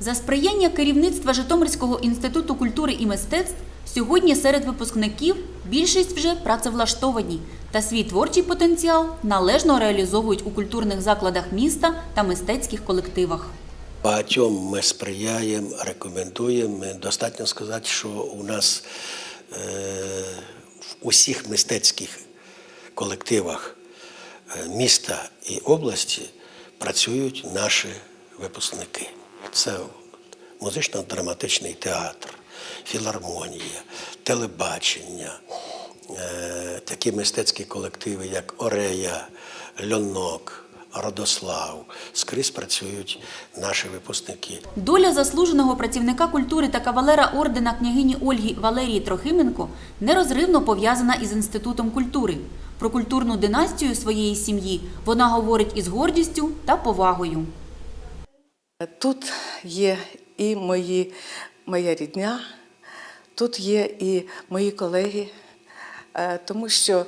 За сприяння керівництва Житомирського інституту культури і мистецтв сьогодні серед випускників більшість вже працевлаштовані та свій творчий потенціал належно реалізовують у культурних закладах міста та мистецьких колективах. Багатьом ми сприяємо, рекомендуємо. Достатньо сказати, що у нас е, в усіх мистецьких колективах е, міста і області працюють наші випускники. Це музично-драматичний театр, філармонія, телебачення, е, такі мистецькі колективи, як Орея, Льонок, Родослав. Скрізь працюють наші випускники. Доля заслуженого працівника культури та кавалера ордена княгині Ольги Валерії Трохименко нерозривно пов'язана із інститутом культури. Про культурну династію своєї сім'ї вона говорить із гордістю та повагою. Тут є і мої, моя рідня, тут є і мої колеги, е, тому що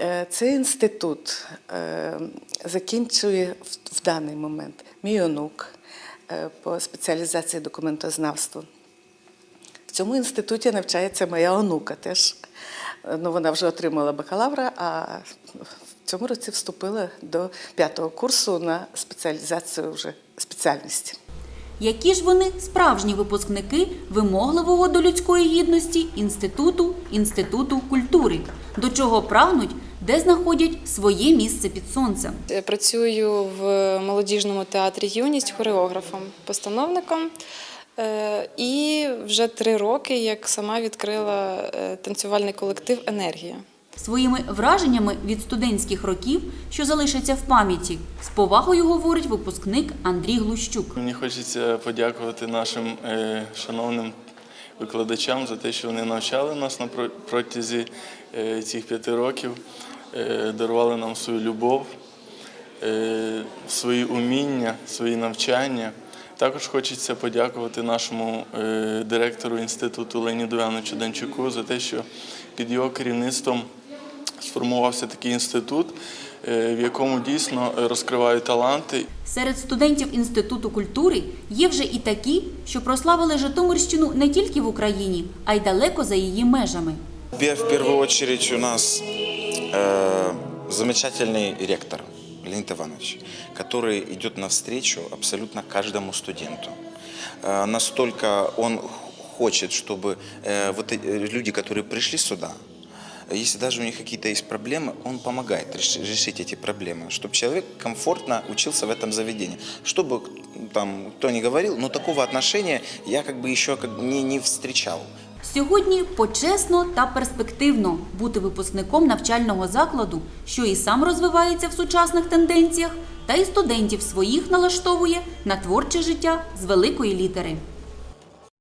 е, цей інститут е, закінчує в- даний момент мій онук по спеціалізації документознавства. В цьому інституті навчається моя онука теж. Ну, вона вже отримала бакалавра, а цьому році вступила до п'ятого курсу на спеціалізацію вже спеціальності. Які ж вони справжні випускники вимогливого до людської гідності інституту інституту культури, до чого прагнуть, де знаходять своє місце під сонцем. Я Працюю в молодіжному театрі Юність хореографом, постановником. Е, І вже три роки як сама відкрила е, танцювальний колектив Енергія. Своїми враженнями від студентських років, що залишаться в пам'яті, з повагою говорить випускник Андрій Глущук. Мені хочеться подякувати нашим е, шановним викладачам за те, що вони навчали нас на протязі е, цих п'яти років, е, дарували нам свою любов, свої уміння, свої навчання. Також хочеться подякувати нашому директору інституту Леоніду Івановичу Данчуку за те, що під його керівництвом сформувався такий інститут, е, в якому дійсно розкривають таланти Серед студентів Інституту культури є вже і такі, що прославили Житомирщину не тільки в Україні, а й далеко за її межами. Пе- В первую очередь у нас э, замечательный ректор Леонид Иванович, который идет навстречу абсолютно каждому студенту. Э, настолько он х- хочет, чтобы э, вот э- люди, которые пришли сюда, если даже у них какие-то есть проблемы, он помогает реш- решить эти проблемы, чтобы человек комфортно учился в этом заведении. Чтобы там кто ни говорил, но такого отношения я как бы еще как бы не, не встречал. Сьогодні почесно та перспективно бути випускником навчального закладу, що і сам розвивається в сучасних тенденціях, та й студентів своїх налаштовує на творче життя з великої літери.